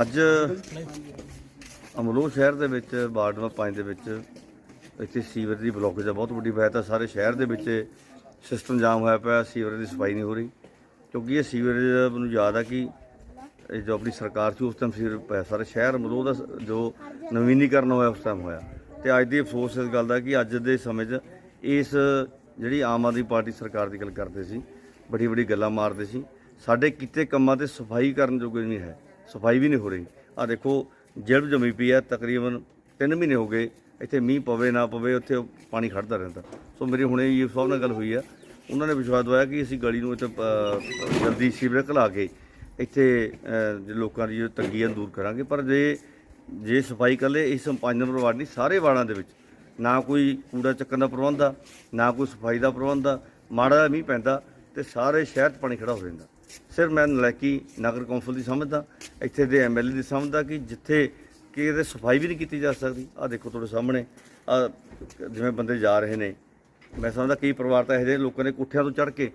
ਅੱਜ ਅਮਲੋਹ ਸ਼ਹਿਰ ਦੇ ਵਿੱਚ ਵਾਰਡ ਨੰਬਰ 5 ਦੇ ਵਿੱਚ ਇੱਥੇ ਸੀਵਰ ਦੀ ਬਲੋਕੇਜ ਆ, ਬਹੁਤ ਵੱਡੀ ਵਜ੍ਹਾ ਹੈ ਸਾਰੇ ਸ਼ਹਿਰ ਦੇ ਵਿੱਚ ਸਿਸਟਮ ਜਾਮ ਹੋਇਆ ਪਿਆ ਸੀਵਰ ਦੀ ਸਫ਼ਾਈ ਨਹੀਂ ਹੋ ਰਹੀ। ਕਿਉਂਕਿ ਇਹ ਸੀਵਰੇਜ ਮੈਨੂੰ ਯਾਦ ਆ ਕਿ ਇਹ ਜੋ ਆਪਣੀ ਸਰਕਾਰ ਸੀ, ਉਸ ਟਾਈਮ ਸੀਵਰ ਪਿਆ। ਸਾਰੇ ਸ਼ਹਿਰ ਅਮਲੋਹ ਦਾ ਜੋ ਨਵੀਨੀਕਰਨ ਹੋਇਆ, ਉਸ ਟਾਈਮ ਹੋਇਆ। ਤੇ ਅੱਜ ਦੀ ਅਫਸੋਸ ਇਸ ਗੱਲ ਦਾ ਕਿ ਅੱਜ ਦੇ ਸਮੇਂ 'ਚ ਇਸ ਜਿਹੜੀ ਆਮ ਆਦਮੀ ਪਾਰਟੀ ਸਰਕਾਰ ਦੀ ਗੱਲ ਕਰਦੇ ਸੀ ਬੜੀ ਬੜੀ ਗੱਲਾਂ ਮਾਰਦੇ ਸੀ। ਸਾਡੇ ਕੀਤੇ ਕੰਮਾਂ ਤੇ ਸਫ਼ਾਈ ਕਰਨ ਜੋਗੇ ਨਹੀਂ ਹੈ। ਸਫ਼ਾਈ ਵੀ ਨਹੀਂ ਹੋ ਰਹੀ। ਆ ਦੇਖੋ ਜਲਬ ਜਮੀ ਪਈ ਹੈ, ਤਕਰੀਬਨ 3 ਮਹੀਨੇ ਹੋ ਗਏ, ਇੱਥੇ ਮੀਂਹ ਪਵੇ, ਨਾ ਪਵੇ, ਉੱਥੇ ਪਾਣੀ ਖੜਦਾ ਰਹਿੰਦਾ। ਸੋ ਮੇਰੀ ਹੁਣੇ ਇਹ ਸਾਹਿਬ ਨਾਲ ਗੱਲ ਹੋਈ ਆ। ਉਹਨਾਂ ਨੇ ਵਿਸ਼ਵਾਸ ਦਵਾਇਆ ਕਿ ਅਸੀਂ ਗਲੀ ਨੂੰ ਇੱਥੇ ਜਲਦੀ ਸੀਵਰੇਜ ਘਲਾ ਕੇ ਇੱਥੇ ਲੋਕਾਂ ਦੀ ਜੋ ਆ ਦੂਰ ਕਰਾਂਗੇ। ਪਰ ਜੇ ਜੇ ਸਫ਼ਾਈ ਕੱਲੇ ਇਸ ਪੰਜ ਨੰਬਰ ਵਾਰਡ ਨਹੀਂ, ਸਾਰੇ ਵਾਰਡਾਂ ਦੇ ਵਿੱਚ। ਨਾ ਕੋਈ ਕੂੜਾ ਚੱਕਣ ਦਾ ਪ੍ਰਬੰਧ ਆ, ਨਾ ਕੋਈ ਸਫ਼ਾਈ ਦਾ ਪ੍ਰਬੰਧ ਆ। ਮਾੜਾ ਮੀਂਹ ਪੈਂਦਾ ਤੇ ਸਾਰੇ ਸ਼ਹਿਰ 'ਚ ਪਾਣੀ ਖੜਾ ਹੋ ਜਾਂਦਾ। ਸਿਰ ਮੈਂ ਨਲਾਇਕੀ ਨਗਰ ਕੌਂਸਲ ਦੀ ਸਮਝਦਾ, ਇੱਥੇ ਦੇ ਐਮਐਲਏ ਦੀ ਸਮਝਦਾ ਕਿ ਜਿੱਥੇ ਕਿ ਇਹਦੇ ਸਫ਼ਾਈ ਵੀ ਨਹੀਂ ਕੀਤੀ ਜਾ ਸਕਦੀ। ਆ ਦੇਖੋ ਤੁਹਾਡੇ ਸਾਹਮਣੇ ਆ ਜਿਵੇਂ ਬੰਦੇ ਜਾ ਰਹੇ ਨੇ। ਮੈਂ ਸਮਝਦਾ ਕਈ ਪਰਿਵਾਰ ਤਾਂ ਇਹੋ ਜਿਹੇ ਲੋਕਾਂ ਨੇ ਕੋਠਿਆਂ ਤੋਂ ਚੜ੍ਹ ਕੇ,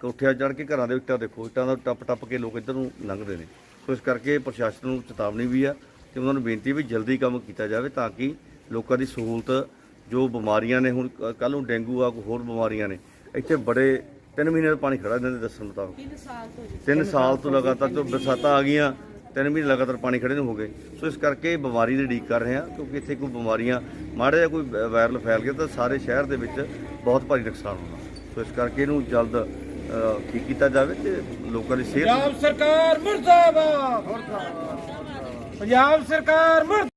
ਕੋਠਿਆਂ ਚੜ੍ਹ ਕੇ ਘਰਾਂ ਦੇ ਇੱਟਾਂ ਦੇਖੋ, ਇੱਟਾਂ ਦਾ ਟੱਪ ਟੱਪ ਕੇ ਲੋਕ ਇੱਧਰ ਨੂੰ ਲੰਘਦੇ ਨੇ। ਸੋ ਇਸ ਕਰਕੇ ਪ੍ਰਸ਼ਾਸਨ ਨੂੰ ਚੇਤਾਵਨੀ ਵੀ ਆ ਤੇ ਉਹਨਾਂ ਨੂੰ ਬੇਨਤੀ ਵੀ ਜਲਦੀ ਕੰਮ ਕੀਤਾ ਜਾਵੇ ਤਾਂ ਕਿ ਲੋਕਾਂ ਦੀ ਸਹੂਲਤ, ਜੋ ਬਿਮਾਰੀਆਂ ਨੇ, ਹੁਣ ਕੱਲ ਨੂੰ ਡੇਂਗੂ ਆ, ਕੋਈ ਹੋਰ ਬਿਮਾਰੀਆਂ ਨੇ, ਇੱਥੇ ਬੜੇ ਤਿੰਨ ਮਹੀਨੇ ਦਾ ਪਾਣੀ ਖੜਾ ਇਹਨਾਂ ਦੇ ਦੱਸਣ ਮੁਤਾਬਕ 3 ਸਾਲ ਤੋਂ ਜੀ। ਤਿੰਨ ਸਾਲ ਤੋਂ ਲਗਾਤਾਰ ਜੋ ਬਰਸਾਤਾਂ ਆ ਗਈਆਂ ਤਿੰਨ ਮਹੀਨੇ ਲਗਾਤਾਰ ਪਾਣੀ ਖੜੇ ਨੂੰ ਹੋ ਗਏ। ਸੋ ਇਸ ਕਰਕੇ ਬਿਮਾਰੀ ਦੀ ਢੀਕ ਕਰ ਰਹੇ ਹਾਂ ਕਿਉਂਕਿ ਇੱਥੇ ਕੋਈ ਬਿਮਾਰੀਆਂ ਮਾੜਾ ਜਿਹਾ ਕੋਈ ਵਾਇਰਲ ਫੈਲ ਗਿਆ ਤਾਂ ਸਾਰੇ ਸ਼ਹਿਰ ਦੇ ਵਿੱਚ ਬਹੁਤ ਭਾਰੀ ਨੁਕਸਾਨ ਹੋਣਾ। ਸੋ ਇਸ ਕਰਕੇ ਇਹਨੂੰ ਜਲਦ ਠੀਕ ਕੀਤਾ ਜਾਵੇ ਤੇ ਲੋਕਾਂ ਦੀ ਸਿਹਤ ਪੰਜਾਬ ਸਰਕਾਰ ਮੁਰਦਾਬਾਦ! ਪੰਜਾਬ ਸਰਕਾਰ ਮੁਰਦਾਬਾਦ